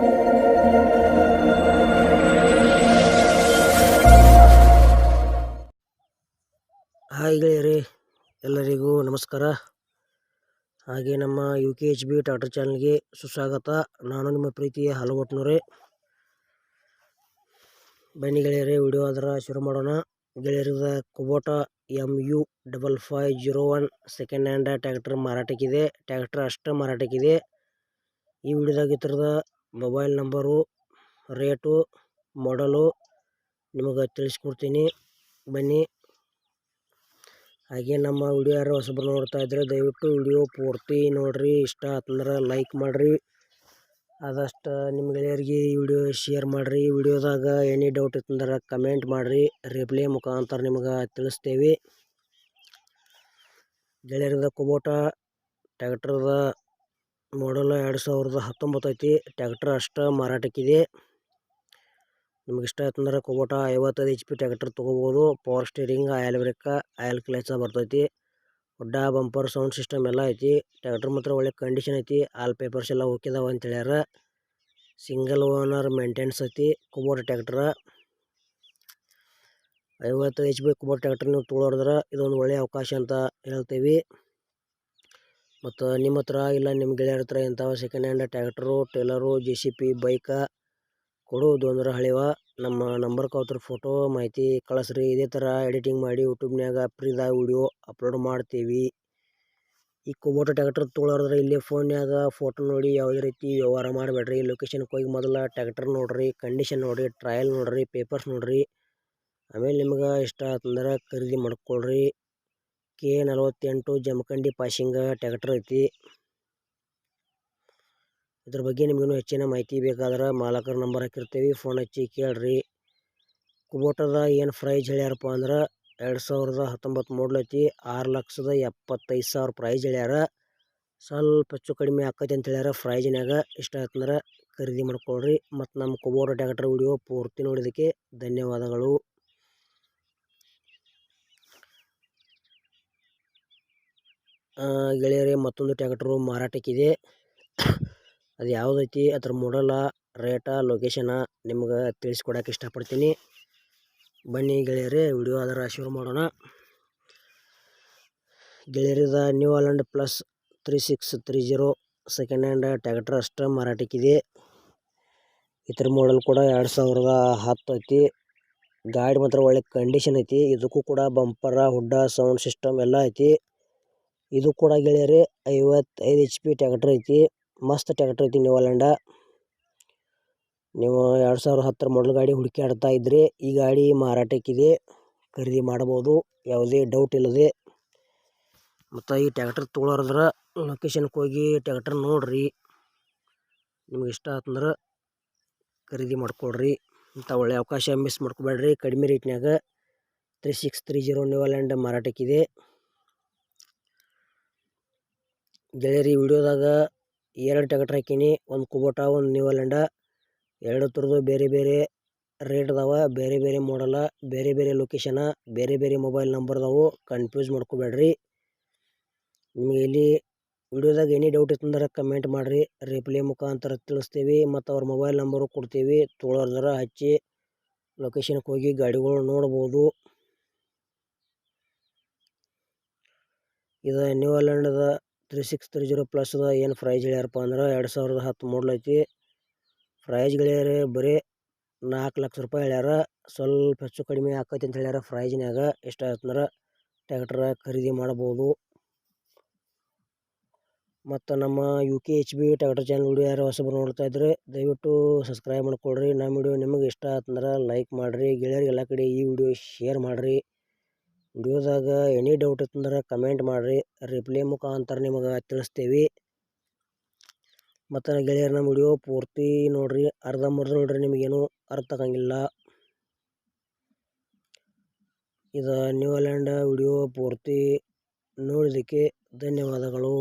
Hi ಗೆಳೆಯರೇ, ಎಲ್ಲರಿಗೂ ನಮಸ್ಕಾರ. ಹಾಗೆ ನಮ್ಮ ಯು ಕೆ ಎಚ್ ಬಿ ಟಾಟರ್ ಚಾನಲ್ಗೆ ಸುಸ್ವಾಗತ. ನಾನು ನಿಮ್ಮ ಪ್ರೀತಿಯ ಹಲವಟ್ನೂರೇ. ಬನ್ನಿ ಗೆಳೆಯರೇ ವಿಡಿಯೋ ಅದರ ಶುರು ಮಾಡೋಣ. ಗೆಳೆಯರದ Kubota M U double five zero one second hand tractor ಮಾರಾಟಕ್ಕಿದೆ. Tractor ಅಷ್ಟೇ ಮಾರಾಟಕ್ಕಿದೆ. ಈ ವಿಡಿಯೋದಾಗ ಈ ಮೊಬೈಲ್ ನಂಬರು, ರೇಟು, ಮಾಡಲು ನಿಮಗೆ ತಿಳಿಸ್ಕೊಡ್ತೀನಿ. ಬನ್ನಿ. ಹಾಗೆ ನಮ್ಮ ವಿಡಿಯೋ ಯಾರು ಹೊಸಬ್ರು ನೋಡ್ತಾ ಇದ್ದರೆ ದಯವಿಟ್ಟು ವಿಡಿಯೋ ಪೂರ್ತಿ ನೋಡಿರಿ. ಇಷ್ಟ ಆತಂದ್ರೆ ಲೈಕ್ ಮಾಡಿರಿ. ಆದಷ್ಟು ನಿಮ್ಮ ಗೆಳೆಯರಿಗೆ ಈ ವಿಡಿಯೋ ಶೇರ್ ಮಾಡಿರಿ. ವಿಡಿಯೋದಾಗ ಎನಿ ಡೌಟ್ ಇತ್ತಂದ್ರೆ ಕಮೆಂಟ್ ಮಾಡಿರಿ. ರಿಪ್ಲೈ ಮುಖಾಂತರ ನಿಮಗೆ ತಿಳಿಸ್ತೇವೆ. ಗೆಳೆಯರದ ಕುಬೋಟ, ಟ್ಯಾಕ್ಟ್ರದ ಮಾಡಲ್ ಎರಡು ಸಾವಿರದ ಹತ್ತೊಂಬತ್ತು ಐತಿ. ಟ್ಯಾಕ್ಟರ್ ಅಷ್ಟು ಮಾರಾಟಕ್ಕಿದೆ. ನಿಮ್ಗೆ ಇಷ್ಟ ಆಯ್ತಂದ್ರೆ ಕುಬೋಟ ಐವತ್ತೈದು ಎಚ್ ಪಿ ಟ್ಯಾಕ್ಟರ್ ತೊಗೋಬೋದು. Power steering oil brake oil clutch ಬರ್ತೈತಿ. ದೊಡ್ಡ ಬಂಪರ್ ಸೌಂಡ್ ಸಿಸ್ಟಮ್ ಎಲ್ಲ ಐತಿ. ಟ್ಯಾಕ್ಟರ್ ಮಾತ್ರ ಒಳ್ಳೆ ಕಂಡೀಷನ್ ಐತಿ. ಆಲ್ ಪೇಪರ್ಸ್ ಎಲ್ಲ ಹೋಗಿದಾವ ಅಂತ ಹೇಳ್ಯಾರ. ಸಿಂಗಲ್ ಓನರ್ ಮೇಂಟೆನ್ಸ್ ಐತಿ. Kubota tractor. ಐವತ್ತು ಎಚ್ ಪಿ ಕುಬೋಟ ಟ್ಯಾಕ್ಟರ್ ನೀವು ತೊಗೊಳೋದ್ರೆ ಇದೊಂದು ಒಳ್ಳೆಯ ಅವಕಾಶ ಅಂತ ಹೇಳ್ತೀವಿ. ಮತ್ತು ನಿಮ್ಮ ಹತ್ರ ಇಲ್ಲ ನಿಮ್ಮ ಗೆಳೆಯರ ಹತ್ರ ಇಂಥವು second hand tractor trailer J C B bike ಕೊಡುವುದು ಅಂದ್ರೆ ಹಳೆವ. ನಮ್ಮ ನಂಬರ್ ಅವ್ರ ಫೋಟೋ ಮಾಹಿತಿ ಕಳಿಸ್ರಿ. ಇದೇ ಥರ ಎಡಿಟಿಂಗ್ ಮಾಡಿ ಯೂಟ್ಯೂಬ್ನ್ಯಾಗ ಫ್ರೀದಾಗ ವೀಡಿಯೋ ಅಪ್ಲೋಡ್ ಮಾಡ್ತೀವಿ. ಈ ಕುಬೋಟ ಟ್ಯಾಕ್ಟ್ರ್ ತೊಗೊಳೋದ್ರೆ ಇಲ್ಲಿ ಫೋನ್ಯಾಗ ಫೋಟೋ ನೋಡಿ ಯಾವುದೇ ರೀತಿ ವ್ಯವಹಾರ ಮಾಡಬೇಡ್ರಿ. ಲೊಕೇಶನ್ಗೆ ಹೋಗಿ ಮೊದಲು ಟ್ಯಾಕ್ಟರ್ ನೋಡ್ರಿ ಕಂಡೀಷನ್ ನೋಡಿರಿ ಟ್ರಯಲ್ ನೋಡಿರಿ ಪೇಪರ್ಸ್ ನೋಡಿರಿ. ಆಮೇಲೆ ನಿಮ್ಗೆ ಇಷ್ಟ ಆತಂದ್ರೆ ಖರೀದಿ ಮಾಡ್ಕೊಳ್ರಿ. ಕೆ ನಲವತ್ತೆಂಟು ಜಮಖಂಡಿ ಪಾಸಿಂಗ ಟ್ಯಾಕ್ಟರ್ ಐತಿ. ಇದ್ರ ಬಗ್ಗೆ ನಿಮಗೂ ಹೆಚ್ಚಿನ ಮಾಹಿತಿ ಬೇಕಾದ್ರೆ ಮಾಲಕರ ನಂಬರ್ ಹಾಕಿರ್ತೀವಿ. ಫೋನ್ ಹಚ್ಚಿ ಕೇಳ್ರಿ. ಕುಬೋಟದ ಏನು ಪ್ರೈಸ್ ಹೇಳ್ಯಾರಪ್ಪ ಅಂದ್ರೆ ಎರಡು ಸಾವಿರದ ಹತ್ತೊಂಬತ್ತು ಮಾಡಲ್ ಐತಿ. ಆರು ಲಕ್ಷದ ಎಪ್ಪತ್ತೈದು ಸಾವಿರ ಪ್ರೈಸ್ ಹೇಳ್ಯಾರ. ಸ್ವಲ್ಪ ಹೆಚ್ಚು ಕಡಿಮೆ ಆಕೈತಿ ಅಂತ ಹೇಳ್ಯಾರ ಪ್ರೈಜ್ನ್ಯಾಗ ಇಷ್ಟ ಆಯ್ತಂದ್ರೆ ಖರೀದಿ ಮಾಡ್ಕೊಳ್ರಿ. ಮತ್ತು ನಮ್ಮ ಕುಬೋಟ ಟ್ಯಾಕ್ಟರ್ ವಿಡಿಯೋ ಪೂರ್ತಿ ನೋಡಿದ್ದಕ್ಕೆ ಧನ್ಯವಾದಗಳು. ಗೆಳೆಯರೇ, ಮತ್ತೊಂದು ಟ್ಯಾಕ್ಟ್ರು ಮಾರಾಟಕ್ಕಿದೆ. ಅದು ಯಾವುದೈತಿ? ಅದ್ರ ಮಾಡಲ ರೇಟ ಲೊಕೇಶನ ನಿಮ್ಗೆ ತಿಳಿಸ್ಕೊಡಕ್ಕೆ ಇಷ್ಟಪಡ್ತೀನಿ. ಬನ್ನಿ ಗೆಳೆಯರೇ ವಿಡಿಯೋ ಅದರ ಶುರು ಮಾಡೋಣ. ಗೆಳೆಯರಿದ New Holland plus three six three zero second hand tractor ಅಷ್ಟು ಮಾರಾಟಕ್ಕಿದೆ. ಇದ್ರ ಮಾಡಲ್ ಕೂಡ ಎರಡು ಸಾವಿರದ ಹತ್ತು ಐತಿ. ಗಾಡಿ ಮಾತ್ರ ಒಳ್ಳೆ ಕಂಡೀಷನ್ ಐತಿ. ಇದಕ್ಕೂ ಕೂಡ ಬಂಪರ ಹುಡ್ಡ ಸೌಂಡ್ ಸಿಸ್ಟಮ್ ಎಲ್ಲ ಐತಿ. ಇದು ಕೂಡ ಗೆಳೆಯರಿ, ಐವತ್ತೈದು ಎಚ್ ಪಿ ಟ್ಯಾಕ್ಟ್ರ್ ಐತಿ. ಮಸ್ತ್ ಟ್ಯಾಕ್ಟರ್ ಐತಿ ನೀವು ಅಲ್ಲಂಡ. ನೀವು ಎರಡು ಸಾವಿರದ ಹತ್ತರ ಮಾಡಲ್ ಗಾಡಿ ಹುಡುಕಾಡ್ತಾ ಇದ್ರಿ ಈ ಗಾಡಿ ಮಾರಾಟಕ್ಕಿದೆ, ಖರೀದಿ ಮಾಡ್ಬೋದು, ಯಾವುದೇ ಡೌಟ್ ಇಲ್ಲದೆ. ಮತ್ತು ಈ ಟ್ಯಾಕ್ಟ್ರ್ ತೊಗೊಳೋದ್ರ ಲೊಕೇಶನ್ಗೆ ಹೋಗಿ ಟ್ಯಾಕ್ಟ್ರ್ ನೋಡಿರಿ. ನಿಮ್ಗೆ ಇಷ್ಟ ಆತಂದ್ರೆ ಖರೀದಿ ಮಾಡ್ಕೊಳ್ರಿ ಇಂಥ ಒಳ್ಳೆಯ ಅವಕಾಶ ಮಿಸ್ ಮಾಡ್ಕೋಬೇಡ್ರಿ. ಕಡಿಮೆ ರೇಟ್ನಾಗ three six three zero new Holland ಮಾರಾಟಕ್ಕಿದೆ. ಗೆಳೆಯರಿ ವಿಡಿಯೋದಾಗ ಎರಡು ಟ್ಯಾಕ್ಟರ್ ಹಾಕೀನಿ, ಒಂದು ಕುಬೋಟ, ಒಂದು ನ್ಯೂ ಅಲ್ಯಾಂಡ ಎರಡು ಥರದ್ದು ಬೇರೆ ಬೇರೆ ರೇಟ್ ಅದಾವ, ಬೇರೆ ಬೇರೆ ಮಾಡಲ್ಲ ಬೇರೆ ಬೇರೆ ಲೊಕೇಶನ ಬೇರೆ ಬೇರೆ ಮೊಬೈಲ್ ನಂಬರ್ ಅದಾವು. ಕನ್ಫ್ಯೂಸ್ ಮಾಡ್ಕೋಬೇಡ್ರಿ. ನಿಮಗೆ ಇಲ್ಲಿ ವಿಡಿಯೋದಾಗ ಎನಿ ಡೌಟ್ ಇತ್ತಂದ್ರೆ ಕಮೆಂಟ್ ಮಾಡಿರಿ. ರಿಪ್ಲೈ ಮುಖಾಂತರ ತಿಳಿಸ್ತೀವಿ ಮತ್ತು ಅವ್ರ ಮೊಬೈಲ್ ನಂಬರು ಕೊಡ್ತೀವಿ. ತೊಗೊಳೋದ್ರ ಹಚ್ಚಿ ಲೊಕೇಶನ್ಗೆ ಹೋಗಿ ಗಾಡಿಗಳು ನೋಡ್ಬೋದು. ಇದು ನ್ಯೂ ಹಾಲೆಂಡದ ತ್ರೀ ಸಿಕ್ಸ್ ತ್ರೀ ಜೀರೋ ಪ್ಲಸ್ದು ಏನು ಪ್ರೈಜ್ ಹೇಳ್ಯಾರಪ್ಪ ಅಂದ್ರೆ ಎರಡು ಸಾವಿರದ ಹತ್ತು ಮಾಡಲ್ ಐತಿ. ಪ್ರೈಸ್ ಗೆಳೆಯರೆ ಬರೀ ನಾಲ್ಕು ಲಕ್ಷ ರೂಪಾಯಿ ಹೇಳ್ಯಾರ. ಸ್ವಲ್ಪ ಹೆಚ್ಚು ಕಡಿಮೆ ಆಕೈತಿ ಅಂತ ಹೇಳ್ಯಾರ ಪ್ರೈಜ್ನ್ಯಾಗ ಎಷ್ಟು ಆಯ್ತಂದ್ರೆ ಟ್ಯಾಕ್ಟ್ರ ಖರೀದಿ ಮಾಡ್ಬೋದು. ಮತ್ತು ನಮ್ಮ U K H B tractor channel video ಯಾರು ಹೊಸಬರು ನೋಡ್ತಾ ಇದ್ದರೆ ದಯವಿಟ್ಟು ಸಬ್ಸ್ಕ್ರೈಬ್ ಮಾಡ್ಕೊಳ್ರಿ. ನಮ್ಮ ವಿಡಿಯೋ ನಿಮಗೆ ಇಷ್ಟ ಆಯ್ತಂದ್ರೆ ಲೈಕ್ ಮಾಡಿರಿ. ಗೆಳೆಯರಿಗೆ ಎಲ್ಲ ಕಡೆ ಈ ವಿಡಿಯೋ ಶೇರ್ ಮಾಡಿರಿ. ವಿಡಿಯೋದಾಗ ಎನಿ ಡೌಟ್ ಇತ್ತಂದ್ರೆ ಕಮೆಂಟ್ ಮಾಡಿರಿ. ರಿಪ್ಲೈ ಮುಖಾಂತರ ನಿಮಗೆ ತಿಳಿಸ್ತೇವೆ. ಮತ್ತು ಗೆಳೆಯರ ನಮ್ಮ ವಿಡಿಯೋ ಪೂರ್ತಿ ನೋಡಿರಿ. ಅರ್ಧಂಬರ್ಧ ನೋಡ್ರಿ ನಿಮಗೇನು ಅರ್ಥ ಆಗಂಗಿಲ್ಲ. ಇದು ನ್ಯೂಲ್ಯಾಂಡ್ ವಿಡಿಯೋ ಪೂರ್ತಿ ನೋಡಿದ್ದಕ್ಕೆ ಧನ್ಯವಾದಗಳು.